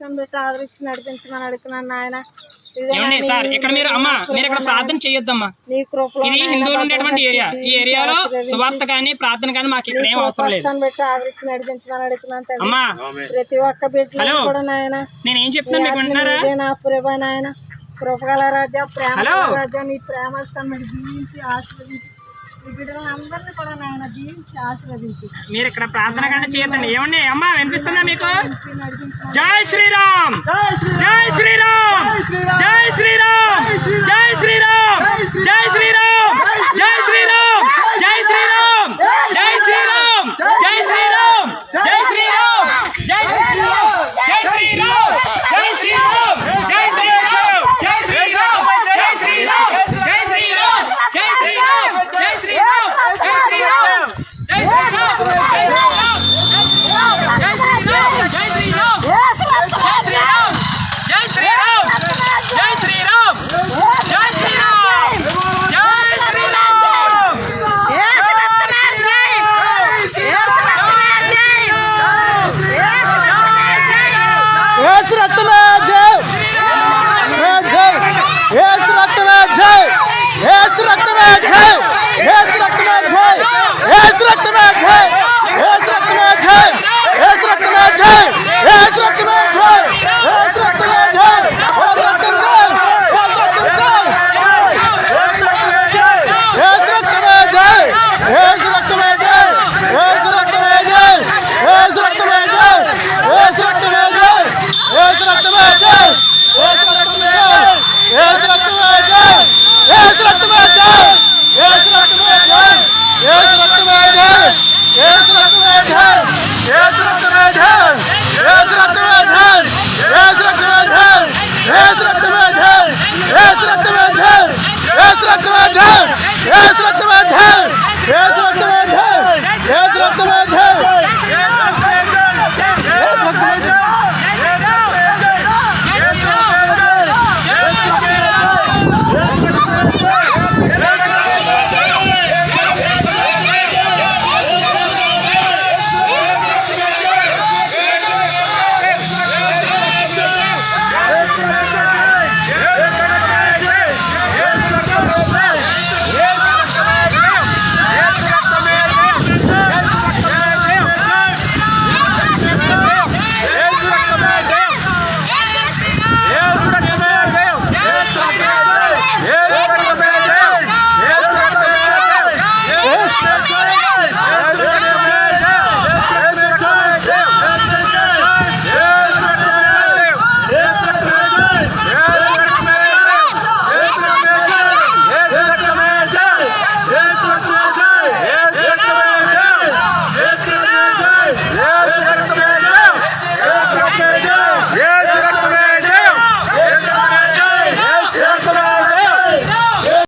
పెట్టి ఆదరించి నడిపించమని అడుగుతున్నాను నాయన. ఏమండి సార్ ఇక్కడ మీరు అమ్మా మీరు ఇక్కడ ప్రార్థన చేయొద్దమ్మా. నీ కృపలో ఇది హిందువులు ఉండేటువంటి ఏరియా. ఈ ఏరియాలో సువార్త కానీ ప్రార్థన కానీ మాకు ఇక్కడ ఏం అవసరం లేదు. కృపను పెట్టి ఆదరించి నడిపించమని అడుగుతున్నాను తండ్రి అమ్మా. ప్రతి ఒక్క బిడ్డలో హలో. కూడా నాయన. నేను ఏం చెప్తున్నాను మీకు వింటున్నారా? నా నాయన. కృపగల రాజ్యం ప్రేమ హలో. రాజ్యం నీ ప్రేమ దీవించి ఆశీర్వదించి మీరు ఇక్కడ ప్రార్థన కానీ చేయొద్దండి. ఏమండి? అమ్మా వినిపిస్తుందా మీకు? జై శ్రీరామ్! జై इस रक्त में जय। जय। इस रक्त में जय। इस रक्त में जय। इस रक्त में जय। इस रक्त में जय।